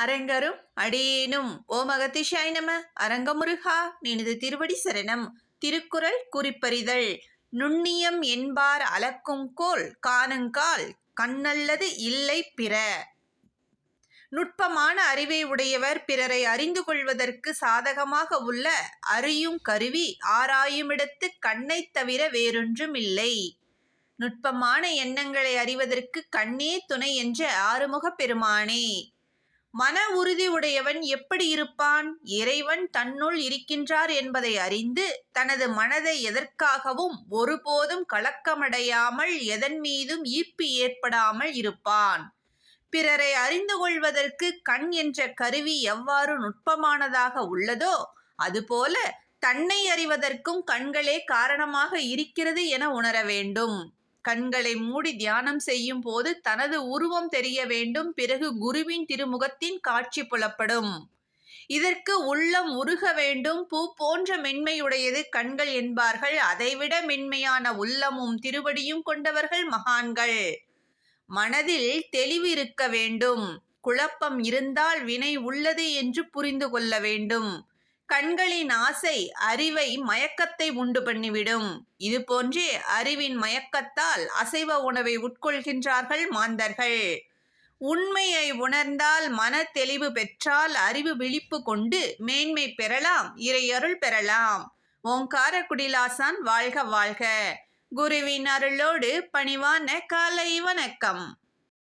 அரங்கரும் அடியேனும். ஓம் அகத்திஷாய் நம. அரங்கமுருகா நினது திருவடி சரணம். திருக்குறள் குறிப்பறிதல். நுண்ணியம் என்பார் அளக்கும் கோல் காணுங்கால் கண்ணல்லது இல்லை பிற. நுட்பமான அறிவை உடையவர் பிறரை அறிந்து கொள்வதற்கு சாதகமாக உள்ள அறியும் கருவி ஆராயுமிடத்து கண்ணைத் தவிர வேறொன்றும் இல்லை நுட்பமான எண்ணங்களை அறிவதற்கு கண்ணே துணை என்ற ஆறுமுகப் பெருமானே. மன உறுதி உடையவன் எப்படி இருப்பான்? இறைவன் தன்னுள் இருக்கின்றார் என்பதை அறிந்து தனது மனதை எதற்காகவும் ஒருபோதும் கலக்கமடையாமல் எதன் மீதும் ஈர்ப்பு ஏற்படாமல் இருப்பான். பிறரை அறிந்து கொள்வதற்கு கண் என்ற கருவி எவ்வாறு நுட்பமானதாக உள்ளதோ அதுபோல தன்னை அறிவதற்கும் கண்களே காரணமாக இருக்கிறது என உணர வேண்டும். கண்களை மூடி தியானம் செய்யும் போது தனது உருவம் தெரிய வேண்டும் பிறகு குருவின் திருமுகத்தின் காட்சி புலப்படும். இதற்கு உள்ளம் உருக வேண்டும் பூ போன்ற மென்மையுடையது கண்கள் என்பார்கள். அதைவிட மென்மையான உள்ளமும் திருவடியும் கொண்டவர்கள் மகான்கள். மனதில் தெளிவு இருக்க வேண்டும். குழப்பம் இருந்தால் வினை உள்ளது என்று புரிந்து கொள்ள வேண்டும். கண்களின் ஆசை அறிவை மயக்கத்தை உண்டு பண்ணிவிடும். இது போன்றே அறிவின் மயக்கத்தால் அசைவ உணவை உட்கொள்கின்றார்கள் மாந்தர்கள். உண்மையை உணர்ந்தால் மன தெளிவு பெற்றால் அறிவு விழிப்பு கொண்டு மேன்மை பெறலாம் இறையருள் பெறலாம். ஓங்கார குடிலாசான் வாழ்க வாழ்க. குருவின் அருளோடு பணிவான காலை வணக்கம்.